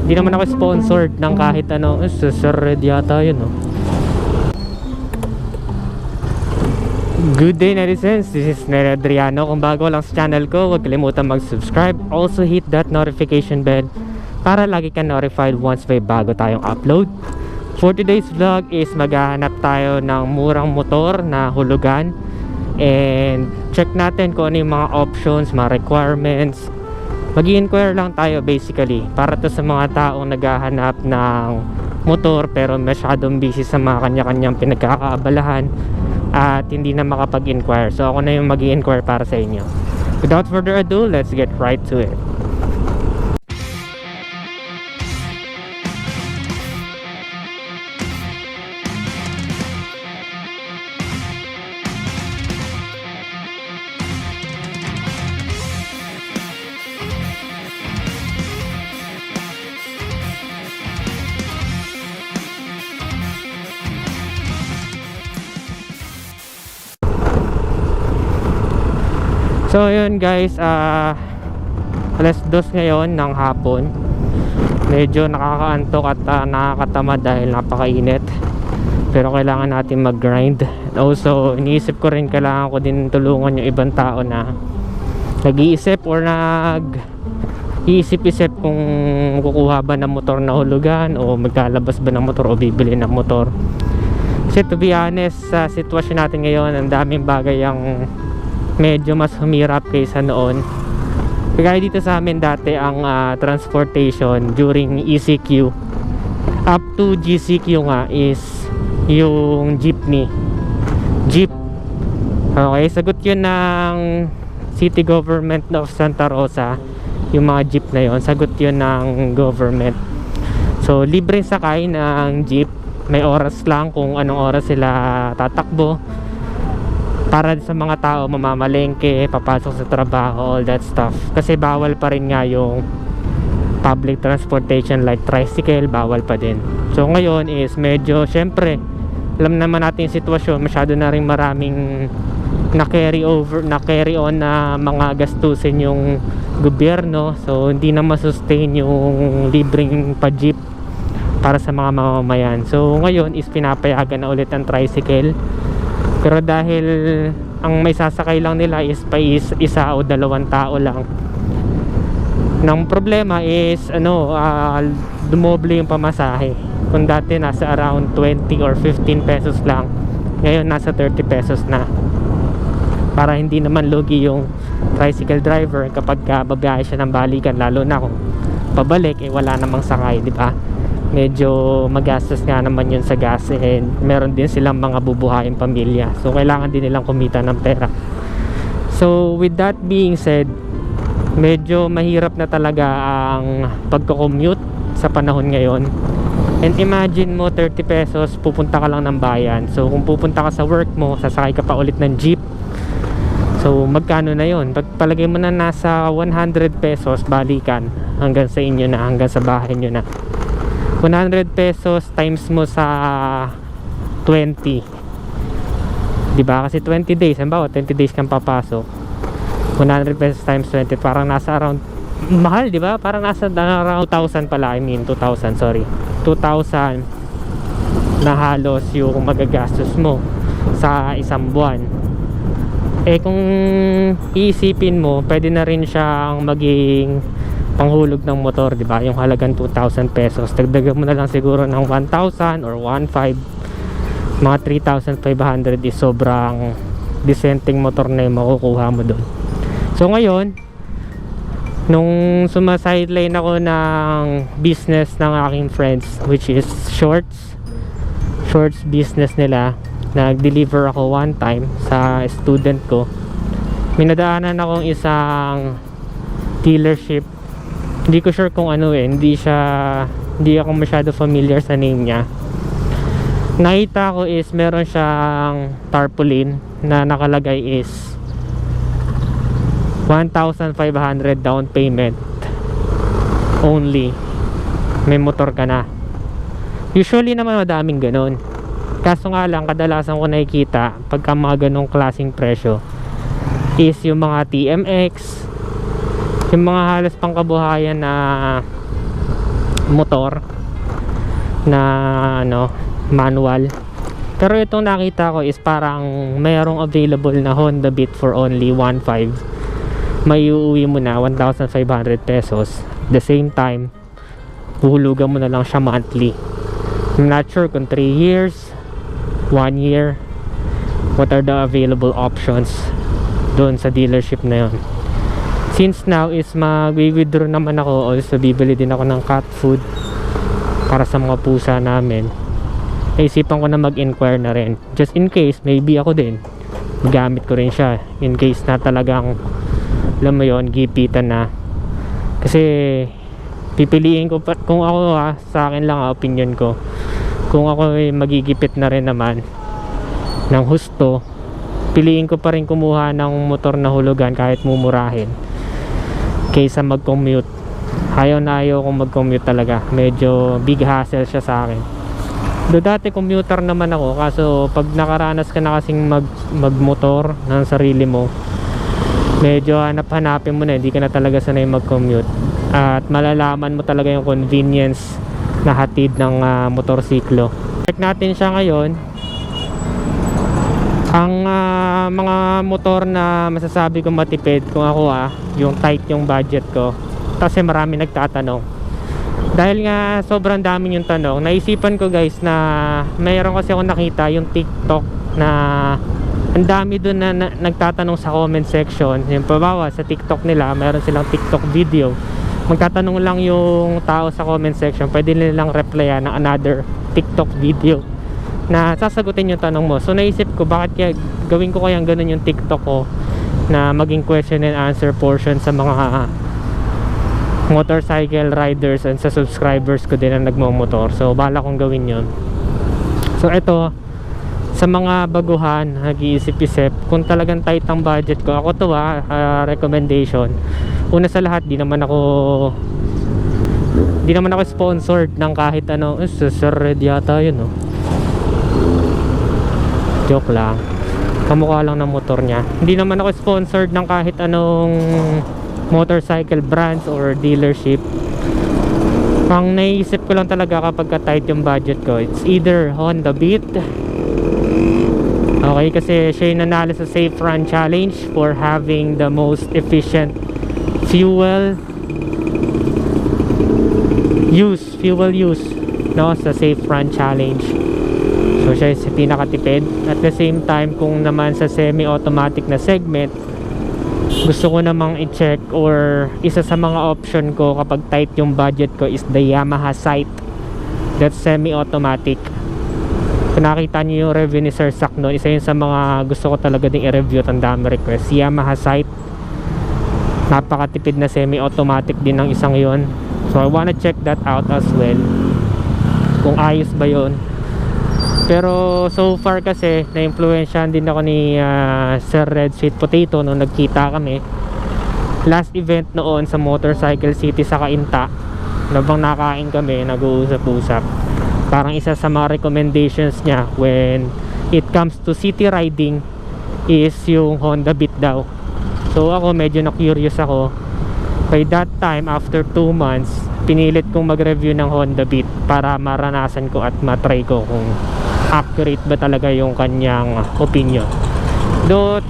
Hindi naman ako sponsored ng kahit ano. Eh, Sir Red yata yun, oh. Good day netizens, this is Nere Adriano. Kung bago lang sa channel ko, huwag kalimutan mag-subscribe. Also hit that notification bell para lagi ka notified once may bago tayong upload. For today's vlog is maghahanap tayo ng murang motor na hulugan and check natin kung ano yung mga options, mga requirements. Mag inquire lang tayo basically para to sa mga taong naghahanap ng motor pero masyadong busy sa mga kanya-kanyang pinagkakaabalahan at hindi na makapag-inquire. So ako na yung mag inquire para sa inyo. Without further ado, let's get right to it. So yun guys, ah alas dos ngayon ng hapon. Medyo nakakaantok at ah, nakakatamad dahil napakainit. Pero kailangan natin mag-grind. Also, iniisip ko rin kailangan ko din tulungan yung ibang tao na nag-iisip or nag iisip-isip kung kukuha ba ng motor na hulugan o magkalabas ba ng motor o bibili ng motor. Kasi to be honest, sa sitwasyon natin ngayon, ang daming bagay ang medyo mas humirap kaysa noon. Kaya dito sa amin dati ang ah, transportation during ECQ up to GCQ nga is yung jeepney. Jeep. Okay, sagot yun ng City Government of Santa Rosa. Yung mga jeep na yon, sagot yun ng government. So, libre sakay ng jeep. May oras lang kung anong oras sila tatakbo para sa mga tao mamamalengke, papasok sa trabaho, all that stuff. Kasi bawal pa rin nga yung public transportation like tricycle, bawal pa din. So ngayon is medyo, syempre, alam naman natin yung sitwasyon, masyado na rin maraming na carry over, na carry on na mga gastusin yung gobyerno. So hindi na masustain yung libreng pa-jeep para sa mga mamamayan. So ngayon is pinapayagan na ulit ang tricycle pero dahil ang may sasakay lang nila is pa is, isa o dalawang tao lang. Nang problema is ano, ah, dumoble yung pamasahe. Kung dati nasa around 20 or 15 pesos lang, ngayon nasa 30 pesos na. Para hindi naman lugi yung tricycle driver kapag ka babiyahe siya ng balikan lalo na kung pabalik eh wala namang sakay, di ba? Medyo magastos nga naman yun sa gas and meron din silang mga bubuhayin pamilya. So kailangan din nilang kumita ng pera. So with that being said medyo mahirap na talaga ang pagko-commute sa panahon ngayon. And imagine mo 30 pesos pupunta ka lang ng bayan. So kung pupunta ka sa work mo sasakay ka pa ulit ng jeep. So magkano na yon pagpalagay mo na nasa 100 pesos balikan. Hanggang sa inyo na hanggang sa bahay nyo na 100 pesos times mo sa 20 di ba? Kasi 20 days halimbawa 20 days kang papasok 100 pesos times 20 parang nasa around mahal di ba? Parang nasa around 2,000 pala I mean 2,000 sorry. 2,000 na halos yung magagastos mo sa isang buwan. Eh kung iisipin mo pwede na rin siyang maging panghulog ng motor, di ba? Yung halagang 2,000 pesos. Dagdagan mo na lang siguro ng 1,000 or 1,500. Mga 3,500 is sobrang dissenting motor na yung makukuha mo doon. So ngayon, nung sumasideline ako ng business ng aking friends, which is shorts, shorts business nila, nag-deliver ako one time sa student ko. Minadaanan akong isang dealership hindi ko sure kung ano eh. Hindi siya hindi ako masyado familiar sa name niya. Nakita ko is meron siyang tarpaulin na nakalagay is 1,500 down payment only. May motor ka na. Usually naman madaming ganun. Kaso nga lang kadalasan ko nakikita pagka mga ganong klaseng presyo is yung mga TMX yung mga halos pangkabuhayan na motor na ano manual. Pero itong nakita ko is parang mayroong available na Honda Beat for only 1.5 may uuwi mo na 1,500 pesos. The same time huhulugan mo na lang siya monthly. I'm not sure kung 3 years 1 year what are the available options doon sa dealership na yon since now is mag-withdraw naman ako also bibili din ako ng cat food para sa mga pusa namin. Naisipan ko na mag-inquire na rin. Just in case maybe ako din. Gamit ko rin siya. In case na talagang alam mo yon gipitan na. Kasi pipiliin ko pa, kung ako ha sa akin lang ha, opinion ko. Kung ako ay magigipit na rin naman ng husto piliin ko pa rin kumuha ng motor na hulugan kahit mumurahin kaysa mag-commute. Ayaw na ayaw kong mag-commute talaga. Medyo big hassle siya sa akin. Do dati commuter naman ako kaso pag nakaranas ka na kasing mag, magmotor ng sarili mo medyo hanap-hanapin mo na hindi ka na talaga sanay mag-commute. At malalaman mo talaga yung convenience na hatid ng ah, motorsiklo. Check natin siya ngayon. Ang mga motor na masasabi ko matipid kung ako ah yung tight yung budget ko kasi marami nagtatanong. Dahil nga sobrang dami yung tanong naisipan ko guys na mayroon kasi ako nakita yung tiktok na ang dami doon na, na nagtatanong sa comment section. Yung pabawa sa tiktok nila mayroon silang tiktok video. Magtatanong lang yung tao sa comment section pwede nilang replyan ng another tiktok video na sasagutin yung tanong mo. So naisip ko bakit kaya gawin ko kayang ganun yung tiktok ko na maging question and answer portion sa mga motorcycle riders and sa subscribers ko din na nagmamotor so bala kong gawin yon so ito sa mga baguhan nag-iisip-isip kung talagang tight ang budget ko ako to ha ah, recommendation. Una sa lahat di naman ako di naman ako sponsored ng kahit ano. Eh, Sir Red yata yun no joke lang. Kamukha lang ng motor niya. Hindi naman ako sponsored ng kahit anong motorcycle brands or dealership. Ang naisip ko lang talaga kapag ka tight yung budget ko it's either Honda Beat. Okay kasi siya yung nanalo sa Safe Run Challenge for having the most efficient fuel use fuel use no sa Safe Run Challenge so siya yung pinakatipid. At the same time kung naman sa semi-automatic na segment gusto ko namang i-check or isa sa mga option ko kapag tight yung budget ko is the Yamaha Sight. That's semi-automatic. Kung nakita niyo yung review ni Sir Sak noon. Isa yun sa mga gusto ko talaga ding i-review ang dami request. Yamaha Sight. Napakatipid na semi-automatic din ng isang yon so I wanna check that out as well. Kung ayos ba yon pero so far kasi na-influensyahan din ako ni ah, Sir Red Sweet Potato nung nagkita kami. Last event noon sa Motorcycle City sa Kainta nabang nakain kami nag-uusap-usap. Parang isa sa mga recommendations niya when it comes to city riding is yung Honda Beat daw. So ako medyo na curious ako. By that time after 2 months pinilit kong mag-review ng Honda Beat para maranasan ko at matry ko kung accurate ba talaga yung kanyang opinion? Though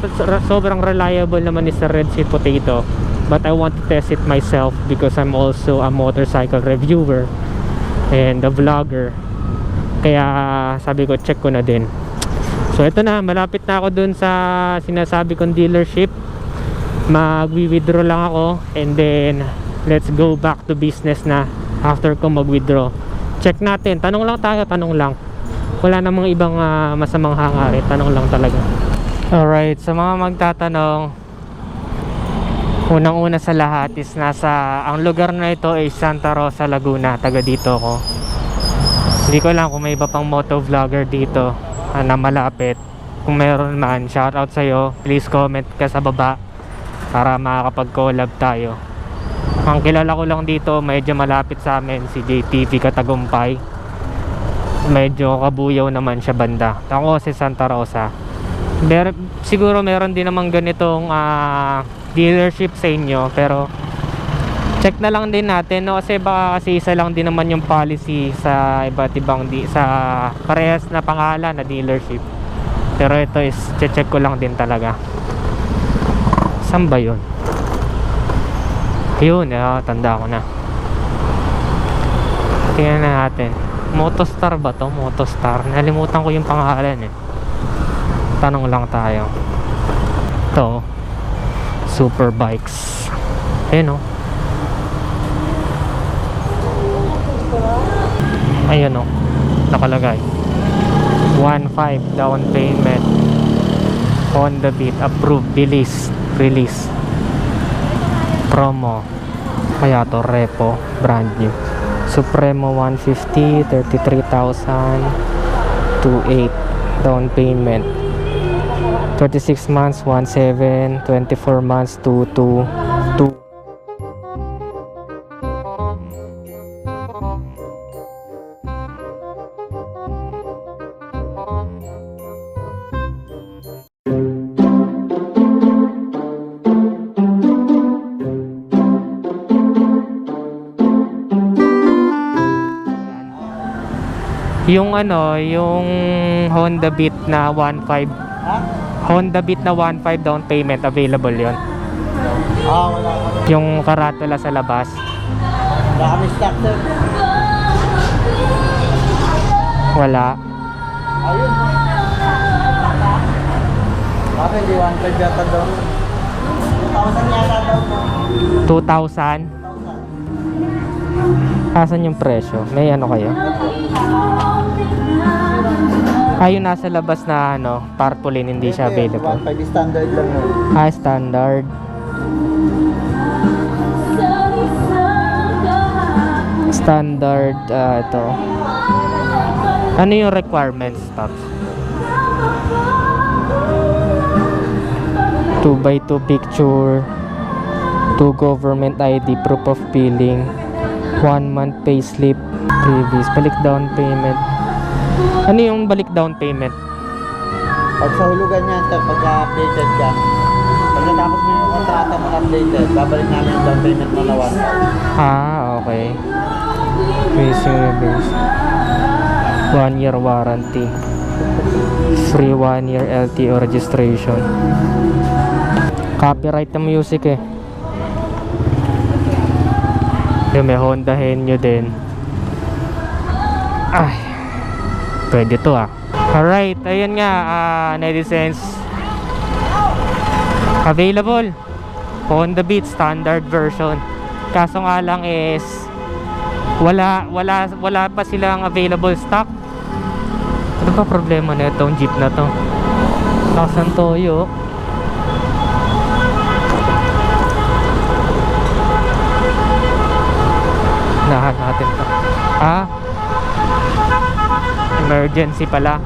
sobrang reliable naman ni Sir Red Sweet Potato but I want to test it myself because I'm also a motorcycle reviewer and a vlogger. Kaya sabi ko check ko na din. So ito na malapit na ako dun sa sinasabi kong dealership. Magwi-withdraw lang ako and then let's go back to business na after ko mag-withdraw. Check natin. Tanong lang tayo tanong lang wala namang ibang ah, masamang hangarin. Tanong lang talaga. Alright sa mga magtatanong unang una sa lahat is nasa ang lugar na ito ay Santa Rosa Laguna. Taga dito ko hindi ko alam kung may iba pang moto vlogger dito ah, na malapit. Kung meron man shout out sa'yo. Please comment ka sa baba para makakapag collab tayo. Ang kilala ko lang dito medyo malapit sa amin si JTV Katagumpay medyo kabuyaw naman siya banda. Ako si Santa Rosa. Mer siguro meron din naman ganitong ah, dealership sa inyo pero check na lang din natin no? Kasi baka kasi isa lang din naman yung policy sa iba't ibang di sa parehas na pangalan na dealership. Pero ito is check ko lang din talaga. Saan ba yun? Yun ah, tanda ko na. Tingnan na natin Motostar ba to? Motostar nalimutan ko yung pangalan eh tanong lang tayo ito super bikes ayun oh Ayan o. Nakalagay. 1.5 down payment. Honda Beat. Approved. Release. Release. Promo. Kaya to. Repo. Brand new. Supremo 150. 33,000. 2.8 down payment. 36 months 1.7. 24 months 2.2. 2. Yung ano, yung Honda Beat na 1.5 Ha? Honda Beat na 1.5 down payment available yon. Ah, wala. Yung karatula sa labas. Wala kami stock sir. Wala. Ayun. Bakit hindi 1.5 yata daw? 2,000 yata daw po. 2,000. Asan yung presyo? May ano kayo? Ayun nasa labas na ano, tarpaulin hindi siya available. 1.5 standard lang yun. Ah, standard. Standard, ah, ito. Ano yung requirements, Tops? 2 by 2 picture, 2 government ID, proof of billing, 1 month payslip, previous, balik down payment. Ano yung balik down payment? Pag sa hulugan yan sir, pagka updated ka, pag natapos mo yung kontrata mo na updated, babalik namin yung down payment mo na 1. Ah, okay. Racing rebase. One year warranty. Free one year LTO registration. Copyright ng music eh. Yung may Honda Henyo din. Ay. Pwede to ah. Alright, ayun nga, ah, netizens. Available. Honda Beat standard version. Kaso nga lang is wala wala wala pa silang available stock. Ano ba problema na itong jeep na to? Lakas toyo. Nahan natin to. Ah? Emergency pala.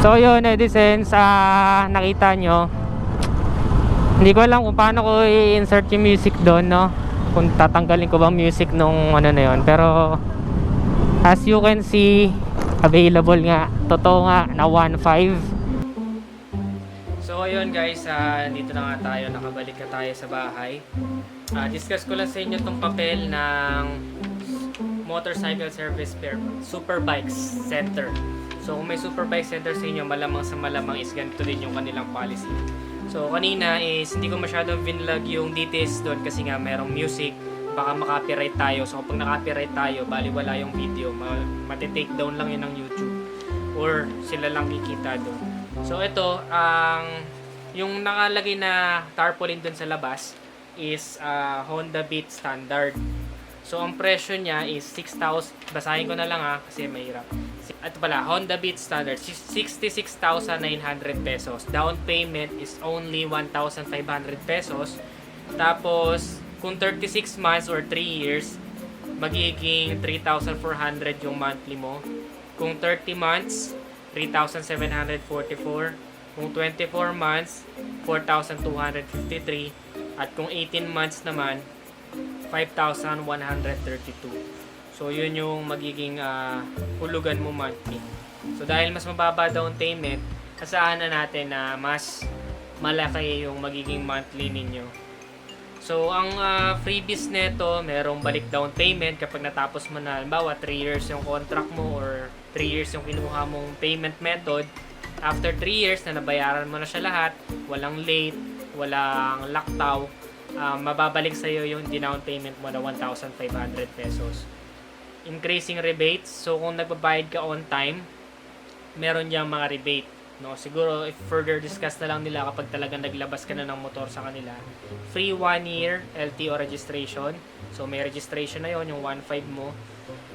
So yun, netizens, ah, nakita nyo, hindi ko alam kung paano ko i-insert yung music doon, no? Kung tatanggalin ko bang music nung ano na yun. Pero, as you can see, available nga. Totoo nga, na 1.5. So, ayun guys, ah, dito na nga tayo. Nakabalik na tayo sa bahay. Ah, discuss ko lang sa inyo tong papel ng Motorcycle Service Pair Superbikes Center. So kung may Superbike Center sa inyo, malamang sa malamang is ganito din yung kanilang policy. So kanina is hindi ko masyadong vinlog yung details doon kasi nga merong music, baka makapiright tayo. So kapag nakapiright tayo, bali wala yung video, ma- matitake down lang yun ng YouTube or sila lang kikita doon. So ito, ang yung nakalagay na tarpaulin doon sa labas is ah, Honda Beat Standard. So, ang presyo niya is 6,000. Basahin ko na lang ha, kasi mahirap. Ito pala, Honda Beat Standard, 66,900 pesos. Down payment is only 1,500 pesos. Tapos, kung 36 months or 3 years, magiging 3,400 yung monthly mo. Kung 30 months, 3,744. Kung 24 months, 4,253. At kung 18 months naman, 5,132. So, yun yung magiging ah, hulugan mo monthly. So, dahil mas mababa down payment, asahan na natin na mas malaki yung magiging monthly ninyo. So, ang ah, freebies neto, merong balik down payment kapag natapos mo na, halimbawa, 3 years yung contract mo or 3 years yung kinuha mong payment method. After 3 years na nabayaran mo na siya lahat, walang late, walang laktaw, ah, mababalik sa'yo yung down payment mo na 1,500 pesos. Increasing rebates, so kung nagbabayad ka on time, meron diyang mga rebate. No, siguro if further discuss na lang nila kapag talagang naglabas ka na ng motor sa kanila. Free 1 year LTO registration. So may registration na yon yung 1.5 mo.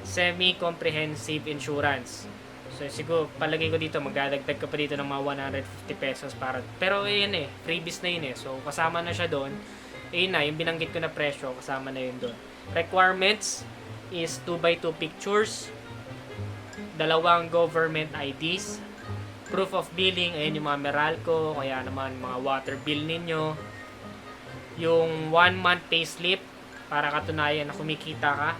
Semi-comprehensive insurance. So siguro palagay ko dito magdadagdag ka pa dito ng mga 150 pesos para pero ayun eh, freebies na yun eh. So kasama na siya doon. Ayun na, yung binanggit ko na presyo, kasama na yun doon. Requirements is 2x2 pictures, dalawang government IDs, proof of billing, ayun yung mga Meralco, kaya naman mga water bill ninyo, yung one month payslip para katunayan na kumikita ka.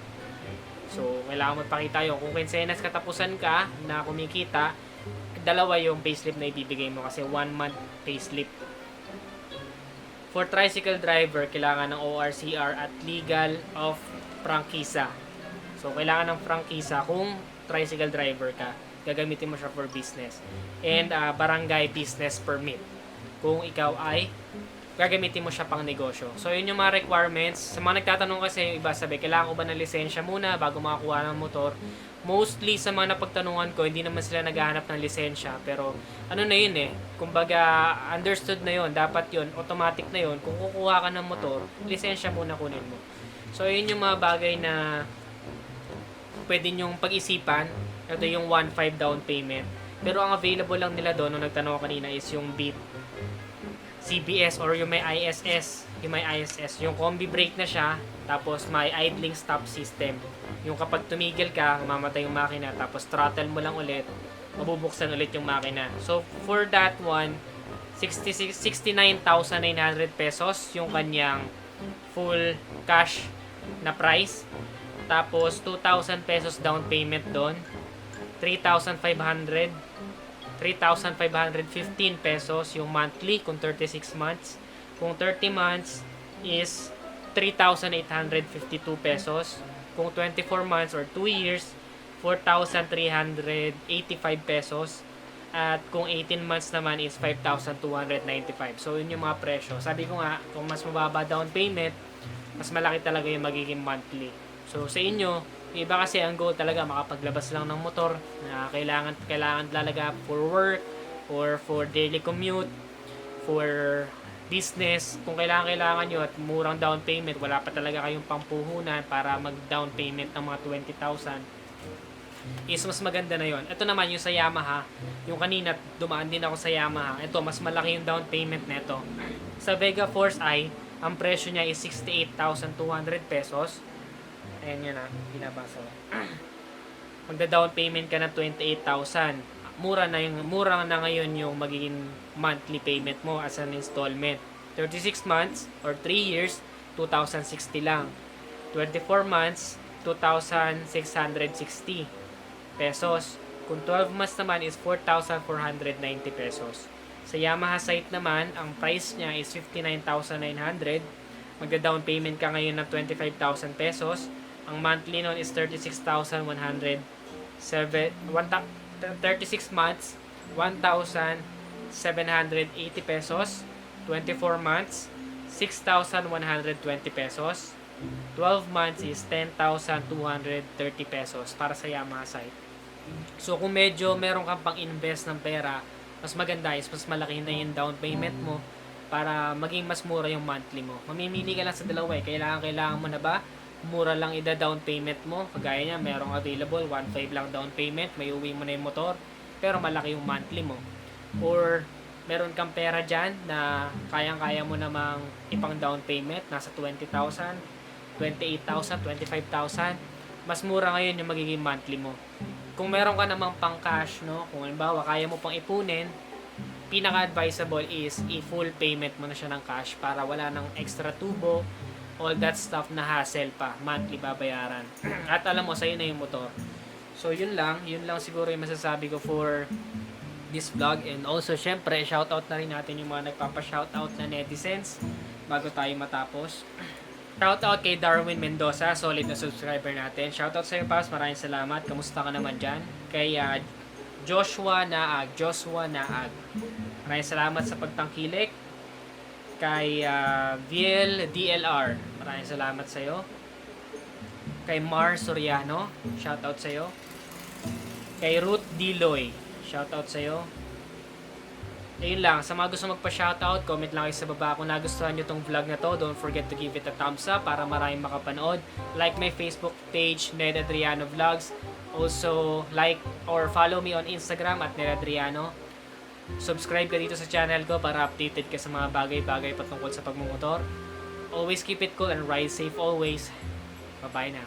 So, kailangan mo pakita yun. Kung kinsenas katapusan ka na kumikita, dalawa yung payslip na ibibigay mo kasi one month payslip. For tricycle driver, kailangan ng ORCR at legal of prangkisa. So, kailangan ng prangkisa kung tricycle driver ka. Gagamitin mo siya for business. And uh, barangay business permit. Kung ikaw ay gagamitin mo siya pang negosyo. So, yun yung mga requirements. Sa mga nagtatanong kasi yung iba sabi, kailangan ko ba ng lisensya muna bago makakuha ng motor? Mostly sa mga napagtanungan ko, hindi naman sila naghahanap ng lisensya. Pero ano na yun eh, kumbaga understood na yun, dapat yun, automatic na yun. Kung kukuha ka ng motor, lisensya muna kunin mo. So, yun yung mga bagay na pwede nyong pag-isipan. Ito yung 1.5 down payment. Pero ang available lang nila doon, nung nagtanong ako kanina, is yung Beat CBS or yung may ISS. Yung may ISS. Yung combi brake na siya, tapos may idling stop system. Yung kapag tumigil ka, mamatay yung makina, tapos throttle mo lang ulit, mabubuksan ulit yung makina. So, for that one, 66 69,900 pesos yung kanyang full cash na price. Tapos, 2,000 pesos down payment doon. 3,500. 3,515 pesos yung monthly kung 36 months. Kung 30 months is 3,852 pesos. Kung 24 months or 2 years, 4,385 pesos. At kung 18 months naman is 5,295. So, yun yung mga presyo. Sabi ko nga, kung mas mababa down payment, mas malaki talaga yung magiging monthly. So, sa inyo, yung iba kasi ang goal talaga makapaglabas lang ng motor na kailangan kailangan talaga for work or for daily commute, for business. Kung kailangan kailangan nyo at murang down payment, wala pa talaga kayong pampuhunan para mag down payment ng mga 20,000 is mas maganda na yon. Ito naman yung sa Yamaha, yung kanina dumaan din ako sa Yamaha. Ito mas malaki yung down payment nito. Sa Vega Force I, ang presyo niya is 68,200 pesos. Ayan yun ah, binabasa ko. Magda-down payment ka ng 28,000. Mura na yung mura na ngayon yung magiging monthly payment mo as an installment. 36 months or 3 years, 2,060 lang. 24 months, 2,660 pesos. Kung 12 months naman is 4,490 pesos. Sa Yamaha site naman, ang price niya is 59,900. Magda-down payment ka ngayon ng 25,000 pesos. Ang monthly nun is 36,100. 7, 36 months, 1,780 pesos. 24 months, 6,120 pesos. 12 months is 10,230 pesos para sa Yamaha site. So kung medyo meron kang pang invest ng pera, mas maganda is mas malaki na yung down payment mo para maging mas mura yung monthly mo. Mamimili ka lang sa dalawa eh. Kailangan, kailangan mo na ba? Mura lang ida down payment mo. Kagaya niya, merong available, 1.5 lang down payment, may uwi mo na yung motor, pero malaki yung monthly mo. Or meron kang pera dyan na kayang-kaya mo namang ipang down payment, nasa 20,000, 28,000, 25,000, mas mura ngayon yung magiging monthly mo. Kung meron ka namang pang cash, no, kung halimbawa kaya mo pang ipunin, pinaka-advisable is i-full payment mo na siya ng cash para wala nang extra tubo, all that stuff na hassle pa, monthly babayaran. At alam mo, sa'yo na yung motor. So, yun lang. Yun lang siguro yung masasabi ko for this vlog. And also, syempre, shoutout na rin natin yung mga nagpapa-shoutout na netizens bago tayo matapos. Shoutout kay Darwin Mendoza, solid na subscriber natin. Shoutout sa iyo, Paps. Maraming salamat. Kamusta ka naman dyan? Kay ah, Joshua Naag. Joshua Naag. Maraming salamat sa pagtangkilik. Kay uh, Viel DLR. Maraming salamat sa iyo. Kay Mar Soriano. Shoutout sa iyo. Kay Ruth Diloy. Shoutout sa iyo. Ayun lang, sa mga gusto magpa-shoutout, comment lang kayo sa baba kung nagustuhan nyo tong vlog na to. Don't forget to give it a thumbs up para maraming makapanood. Like my Facebook page, Ned Adriano Vlogs. Also, like or follow me on Instagram at Ned Adriano. Subscribe ka dito sa channel ko para updated ka sa mga bagay-bagay patungkol sa pagmumotor. Always keep it cool and ride safe always. Bye-bye now.